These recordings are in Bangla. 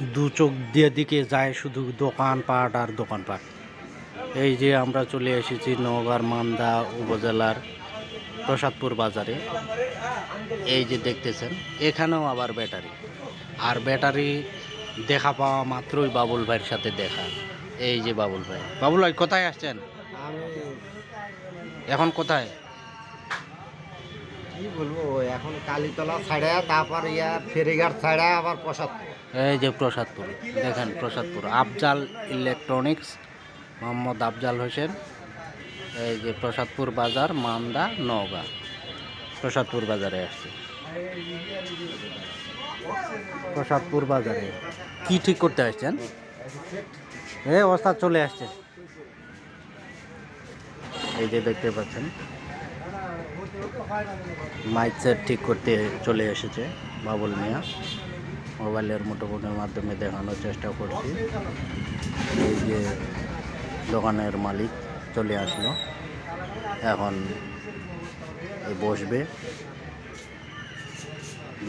দু চোখ দিয়ে দিকে যায় শুধু দোকানপাট আর দোকানপাট এই যে আমরা চলে এসেছি নওগাঁর মান্দা উপজেলার প্রসাদপুর বাজারে। এই যে দেখতেছেন এখানেও আবার ব্যাটারি। আর ব্যাটারি দেখা পাওয়া মাত্রই বাবুল ভাইয়ের সাথে দেখা। এই যে বাবুল ভাই। বাবুল ভাই কোথায় আসছেন? এখন কোথায়? কি বলব, এখন কালীতলা ছাড়া তারপর ইয়া ফেরিঘাট ছাড়া আবার প্রসাদ এই যে প্রসাদপুর, দেখেন প্রসাদপুর। আফজাল ইলেকট্রনিক্স, মোহাম্মদ আফজাল হোসেন। এই যে প্রসাদপুর বাজার, মান্দা, নওগাঁ। প্রসাদপুর বাজারে আসছে। প্রসাদপুর বাজারে। কি ঠিক করতে আসছেন? এ ওস্তাদ চলে আসছে। এই যে দেখতে পাচ্ছেন। মাইক সেট ঠিক করতে চলে এসেছে বাবুল মিয়া। মোবাইলের মুঠোফোনের মাধ্যমে দেখানোর চেষ্টা করছি। এই যে দোকানের মালিক চলে আসলো। এখন বসবে।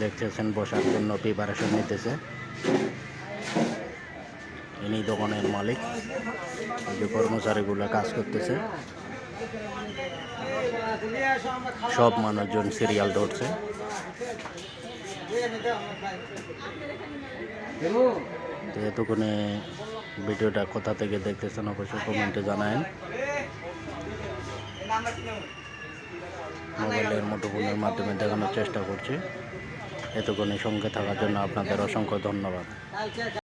দেখতেছেন বসার জন্য প্রিপারেশন নিতেছে। ইনি দোকানের মালিক। যে কর্মচারীগুলো কাজ করতেছে। সব মানুষজন সিরিয়াল ধরছে। এতক্ষণে ভিডিওটা কোথা থেকে দেখতেছেন, অবশ্যই কমেন্টে জানায়েন। মোবাইলের মুঠোফোনের মাধ্যমে দেখানোর চেষ্টা করছি। এতক্ষণে সঙ্গে থাকার জন্য আপনাদের অসংখ্য ধন্যবাদ।